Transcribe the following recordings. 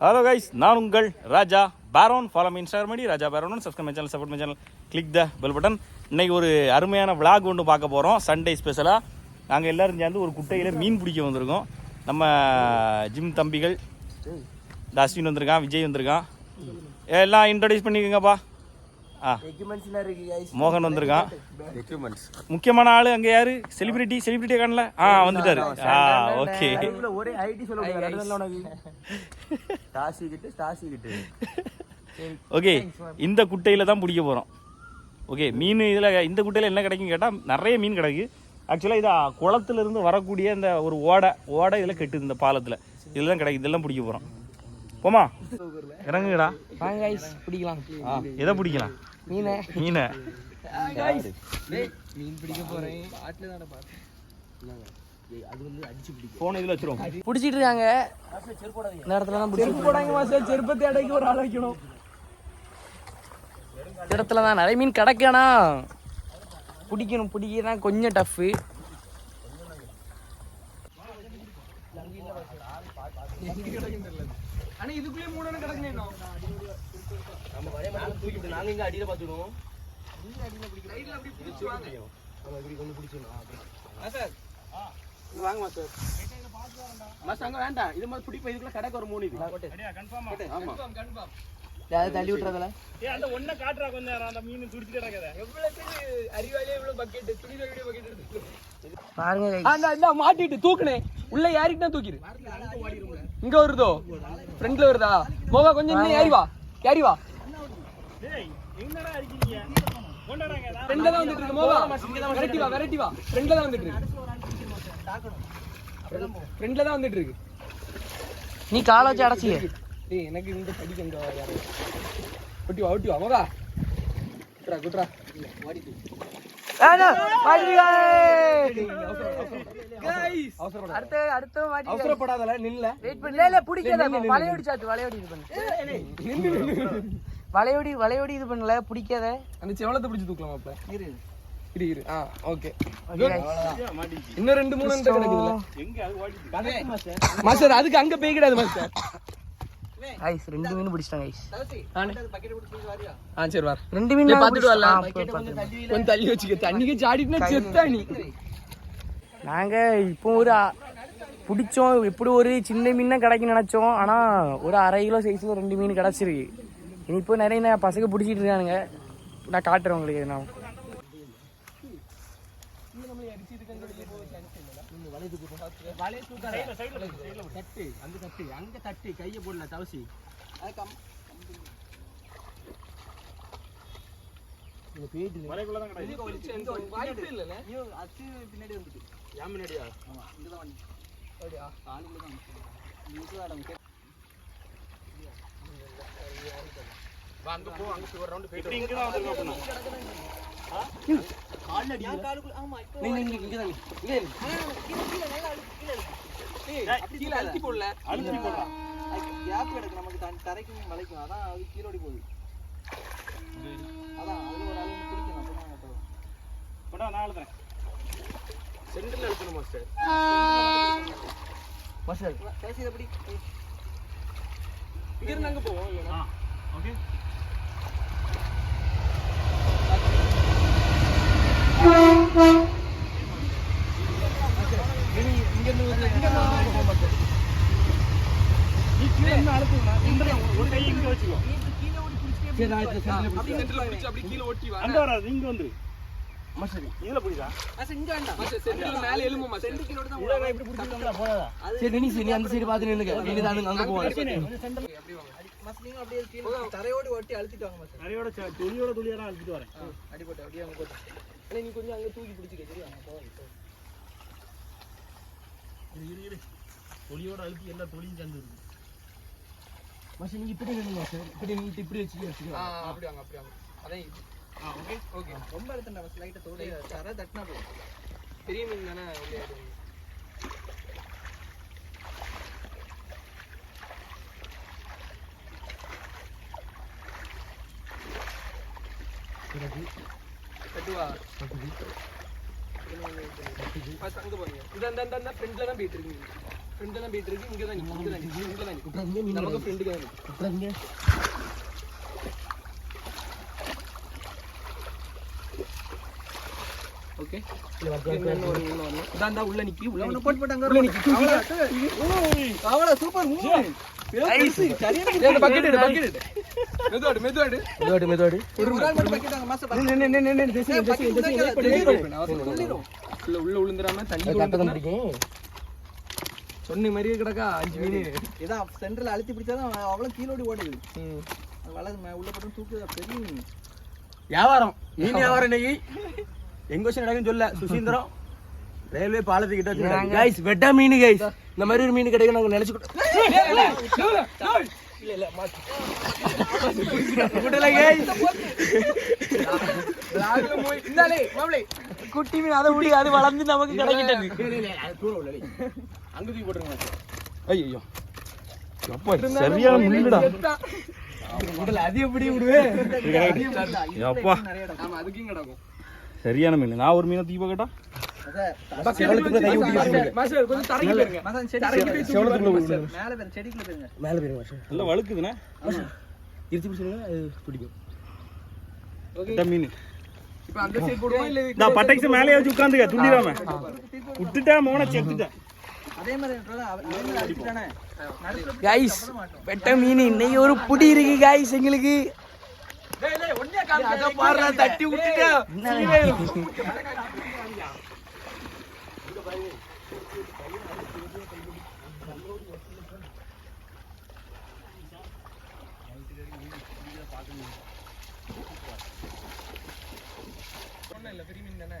Hello guys நான் உங்கள் Raja பேரோன். Follow me Instagram ID Raja பேரோன். Subscribe channel support my channel click the bell button இன்னைக்கு ஒரு அருமையான vlog ஒன்று பார்க்க போகிறோம் சண்டே ஸ்பெஷலாக நாங்கள் எல்லோரும் சேர்ந்து ஒரு குட்டையில் மீன் பிடிக்க வந்திருக்கோம். நம்ம ஜிம் தம்பிகள். இந்த அஸ்வின் வந்திருக்கான் விஜய் வந்திருக்கான். எல்லாம் இன்ட்ரடியூஸ் பண்ணிக்கோங்கப்பா ஆ எக்யூப்மெண்ட்ஸ்லாம் இருக்கு guys. மோகன் வந்திருக்கான். முக்கியமான ஆள் அங்கே யாரு? செலிபிரிட்டி செலிபிரிட்டியை காணல? ஆ வந்துட்டாரு. ஆ ஓகே. ஒரே ஐடி ஓகே இந்த குட்டையில் தான் பிடிக்க போகிறோம் ஓகே மீன் இதில் இந்த குட்டையில் என்ன கிடைக்கும் கேட்டால் நிறைய மீன் கிடைக்கு. ஆக்சுவலாக இது குளத்துல இருந்து வரக்கூடிய இந்த ஒரு ஓடை ஓடை இதில் கெட்டுது இந்த பாலத்தில். இதில் தான் கிடைக்குது இதெல்லாம் பிடிக்க போகிறோம் போமா இறங்குங்கடா. வாங்க கைஸ் பிடிக்கலாம். ஆ எதை பிடிக்கலாம்? மீனை. மீனை. மீன் பிடிக்க போறேன். தானே போன இதில் வச்சிருவோம். பிடிச்சிட்டு இருக்காங்க. இந்த இடத்துல தான் பிடிச்சி போடாங்க செருப்பத்தை அடைக்க ஒரு ஆள் வைக்கணும். இந்த இடத்துல தான் நிறைய மீன் கிடைக்கானா பிடிக்கணும் பிடிக்கிறனா கொஞ்சம் டஃப்பு நாங்க இங்க அடியில பாத்துடுவோம் வாங்க. மாஸ்டர் மாஸ்டர் அங்க வேண்டாம். இது மாதிரி பிடிப்ப இதுக்குள்ள கடை ஒரு மூணு இது. ஆமா. யாராவது தள்ளி விட்டுறதுல? அந்த ஒன்றை காட்டுறா கொஞ்சம் நேரம். அந்த மீன் துடிச்சு கிடக்குது பாருங்க guys. அந்த இந்த மாட்டிட்டு தூக்குனே. உள்ள ஏறிட்டு தூக்கிடு. இங்க வருதோ? ஃப்ரண்ட்ல வருதா? மோகா கொஞ்சம் இன்னும் ஏறி வா. ஏறி வா. ஃப்ரண்ட்ல தான் வந்துட்டு இருக்கு. மோகா வெரைட்டி வா வெரைட்டி வா. ஃப்ரண்ட்ல தான் வந்துட்டு இருக்கு. ஃப்ரண்ட்ல தான் வந்துட்டு இருக்கு. நீ காலை வச்சு அடைச்சி டேய் எனக்கு இந்த படிக்க இந்த ஒட்டி வா ஒட்டி வா. மோகா குட்ரா குட்ரா மாட்டி அவசரப்படாதல நில்ல வெயிட் பண்ணு. இல்ல இல்ல பிடிக்காத வலையோடி சாத்து வலையோடி இது பண்ணு. வலையோடி வலையோடி இது பண்ணல பிடிக்காத அந்த செவலத்தை பிடிச்சு தூக்கலாம் அப்ப இரு இரு இரு ஆ ஓகே. இன்னும் ரெண்டு மூணு கிடக்குதுல எங்க அது ஓடிட்டு மாஸ்டர் அதுக்கு அங்க பேய் கிடையாது மாஸ்டர் Guys, ரெண்டு மீன் பிடிச்சிட்டாங்க guys. ஆ சரி வா ரெண்டு மீன் டேய், பாத்துட்டு வரல. ஆ, போய் பாத்துட்டு. கொஞ்சம் தள்ளி வச்சுக்க தண்ணிக்கு சாடிட்டுனா செத்தா நீ நாங்க இப்போ ஒரு பிடிச்சோம் இப்படி ஒரு சின்ன மீன் தான் கிடைக்கும் நினைச்சோம் ஆனா ஒரு அரை கிலோ சைஸ்ல ரெண்டு மீன் கிடைச்சிருக்கு இனி இப்போ நிறைய பசங்க பிடிச்சிட்டு இருக்கானுங்க நான் காட்டுறேன் உங்களுக்கு நான் தட்டு அங்க தட்டு அங்க தட்டு கைய போடல தவசி. பின்னாடி வந்துட்டு. ஏன் முன்னாடியா வண்டி. தான் இங்க இடம் வா அங்க போ அங்க போய் ஒரு ரவுண்ட் போயிட்டு இங்க தான் வந்திருக்கோம். அப்படின்னா. கால் அடி காலுக்குள்ள ஆமா நீ நீ இங்க தான் இங்க இரு. கீழ அழுத்தி போடல. அழுத்தி போடுறா கேப் கிடக்கு நமக்கு தன் தரைக்கும் மலைக்கும். அதான் அது கீழே ஓடி போகுது. அதான் அதுல ஒரு ஆளு பிடிக்கணும். அப்பதான் போடா நான் எழுதுறேன் சென்டர்ல அழுத்தணும் மாஸ்டர் மாஸ்டர் பேசி எப்படி இங்க இருந்து அங்க போவோம் ஓகே சரி நீ சரி அந்த சைடு பாத்து நின்னுங்க நீங்க தான் அங்க போவாங்க மாஸ்டர் நீங்க அப்படியே கீழ தரையோடு ஓட்டி அழுத்திட்டு வாங்க மாஸ்டர் நிறையோட சே- துளியோட துளியோட அழுத்திட்டு வரேன். அடிபட்டு அப்படியே அங்க போட்டு. அண்ணே, நீ கொஞ்சம் அங்க தூக்கி பிடிச்சிக்க சரியா? இரு, இரு. துளியோட அழுத்தி எல்லா துளியும் சேர்ந்து இருக்கு. மாஸ்டர் நீங்க இப்படி நில்லுங்க மாஸ்டர் இப்படி நின்னுட்டு இப்படி வச்சு ஆ வச்சுக்கலாம் அப்படி வாங்க அப்படி வாங்க. அதான். ஆ ஓகே ஓகே ரொம்ப அழுத்தண்டா மாஸ்டர் லைட்டா தோட தர தட்டினா போதும். பெரிய மீன் தானே வெளியே ஆயிடுது. கட்டுவா ஃபர்ஸ்ட் அங்க பாருங்க இந்த இந்த இந்த ஃப்ரண்ட்ல தான் போயிட்டு இருக்கீங்க ஃப்ரெண்ட் எல்லாம் போயிட்டு இருக்கு இங்க தான் நிக்கு, இங்க தான் நிக்கு, இங்க தான் நிக்கு. நமக்கு ஃப்ரெண்டுக்கு தான் நிக்கு. ஓகே உள்ள நிக்கி உள்ள. போட்டு போட்டாங்க. அவ்வளோ சூப்பர் உள்ளே விழுந்துடாம தண்ணி. சொன்ன மாதிரியே கிடக்கா அஞ்சு மீன். இதான் சென்டர்ல அழுத்தி பிடிச்சாதான் அவ்வளோ கீழோடி ஓடுது. அது வளர்ந்து மே- உள்ள போட்டு தூக்குதா பெரிய மீன். வியாபாரம். மீன் வியாபாரம் இன்னைக்கு. எங்க வச்சு நடக்குன்னு சொல்ல சுசீந்திரம். ரயில்வே பாலத்துக்கிட்ட வச்சு கைஸ் வெட்ட மீன் கைஸ் இந்த மாதிரி ஒரு மீன் கிடைக்கும் நாங்க நினைச்சு குட்டி மீன் அதை விடி அது வளர்ந்து நமக்கு கிடைக்கிட்டது. அங்க தூக்கி போட்டுருங்க. ஐயோ சரியான அதுக்கும் கிடக்கும். சரியான மீன். நான் ஒரு மீனை தூக்கி பார்க்கட்டா மேல பேர் செடிக்குள்ள போயிருங்க மேல போயிருங்க மாஸ்டர் நல்லா வழுக்குதுண்ணே. இருத்தி பிடிச்சிருங்க அது பிடிக்கும். இந்த மீன். இப்ப அந்த சைடு போடுவோம் இல்ல இந்த பட்டைக்கு மேலே வச்சு உட்காந்துக்க துண்டிடாம. விட்டுட்டா மோனை செத்துட்டேன். கைஸ் வெட்ட மீன் இன்னைக்கு ஒரு புடி இருக்கு கைஸ் எங்களுக்கு. தட்டி விட்டுட்டேன் ஒண்ணும் இல்ல பெரிய மீன் தானே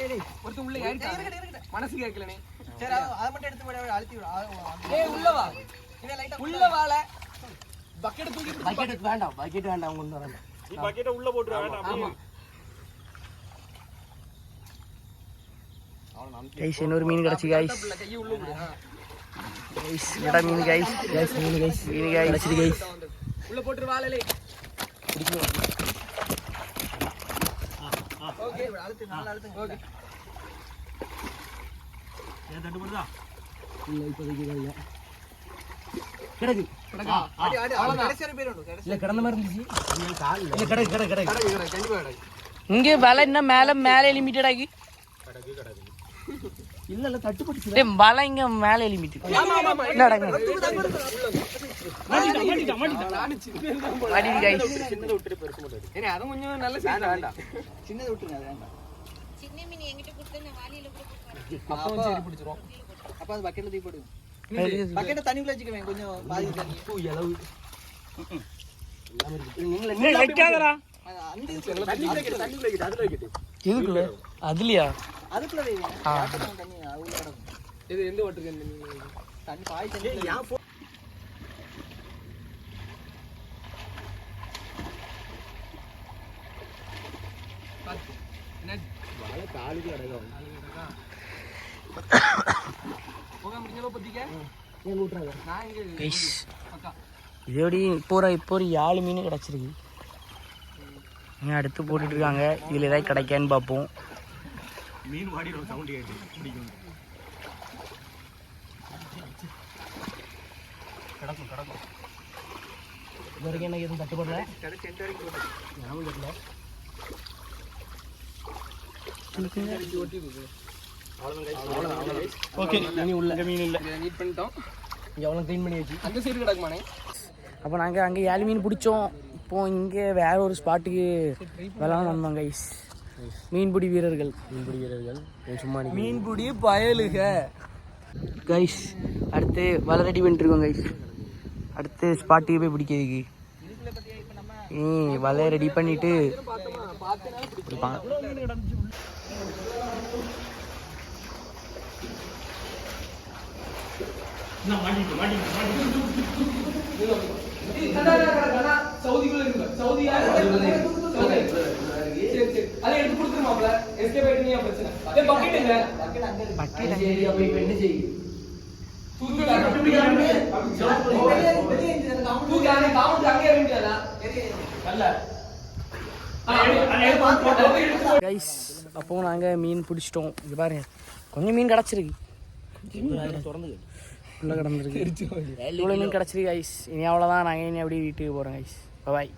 ஏறிட்டான். ஒருத்தன் உள்ள ஏறிட்டான். மனசு கேட்கலனே சரி அதை மட்டும் எடுத்து போய் அழுத்தி விடு. அது- அது- ஏய் உள்ள வா. இதை லைட்டா உள்ள வால. பக்கெட் தூக்கி பக்கெட் வேண்டாம் பக்கெட் வேண்டாம் கொண்டு வரேன் நீ பக்கெட்டை உள்ள போட்டுரு வேண்டாம். கைஸ் இன்னொரு மீன் கிடச்சி கைஸ். கைஸ் மீன் கைஸ் கைஸ் மீன் கைஸ் மீன் கைஸ் கைஸ் உள்ள போட்டு வாழலே. ஓகே அழுத்து நல்லா அழுத்துங்க. ஓகே. ஏன் போயிடும் கடைசி இல்ல கிடந்த மாதிரி இருந்துச்சு. இல்ல. கிடக்கு இங்கே வலை என்ன மேல மேலே லிமிட்டட் ஆகி. இல்ல இல்ல தட்டுப்பட்டு டேய் வலை இங்க மேலே லிமிட்டட் கொஞ்சம் நல்ல வேண்டாம் சின்னதை விட்டுருங்க அது வேண்டாம் சின்ன மீன் என்கிட்ட நான் வாளியில சரி பிடிச்சிரும் அப்போ அது பக்கெட்ல தூக்கி போடுங்க பக்கெட்டை தண்ணிக்குள்ள வச்சுக்குவேன் கொஞ்சம் பாதி தண்ணி அளவு ஏய், வைக்காதடா அது அதுலயா அதுக்குள்ள தண்ணி அது இது எந்த ஓட்டுக்கு தண்ணி பாய் தண்ணி இங்க பக்கா இதோட இப்போ ஒரு இப்போ ஒரு ஏழு மீன் கிடச்சிருக்கு. இனி அடுத்து போட்டுட்டு இருக்காங்க. இதில் ஏதாவது கிடைக்கான்னு பார்ப்போம். மீன் வாடிடும் சவுண்ட் கேட்டு. பிடிக்கும். இது வரைக்கும் எனக்கு எதுவும் தட்டுப்படல? கடைசி எண்டு வரைக்கும் போட்டு ஓகே உள்ள இங்க மீன் இல்ல இதை நீட் பண்ணிட்டோம் இங்க எவ்வளவு க்ளீன் பண்ணி வச்சு அந்த சைடு கிடக்குமானே அப்போ நாங்கள் அங்கே ஏழு மீன் பிடிச்சோம் இப்போ இங்கே வேற ஒரு ஸ்பாட்டுக்கு விளாட வந்தோம் கைஸ் மீன்பிடி வீரர்கள் மீன்பிடி வீரர்கள் சும்மா மீன்பிடி பயலுக கைஸ் அடுத்து வலை ரெடி பண்ணிட்டுருக்கோம் கைஸ் அடுத்து ஸ்பாட்டுக்கு போய் பிடிக்கிறதுக்கு ம் வலையை ரெடி பண்ணிட்டு சவுதிக்குள்ள இருக்கு சவுதி யாரு சரி சரி அதை எடுத்து கொடுத்துருமாப்ல எஸ்கே போயிட்டு நீ பிரச்சனை ஏ பக்கெட் எங்க சரி அப்ப இப்ப என்ன செய்யுங்க நாங்கள் மீன் பிடிச்சிட்டோம். இது பாருங்க. கொஞ்சம் மீன் கிடச்சிருக்கு. உள்ள கிடந்துருக்கு. இவ்வளோ மீன் கிடச்சிருக்கு கைஸ் இனி அவ்வளோதான் நாங்கள் இனி அப்படியே வீட்டுக்கு போகிறோம் கைஸ் பாய்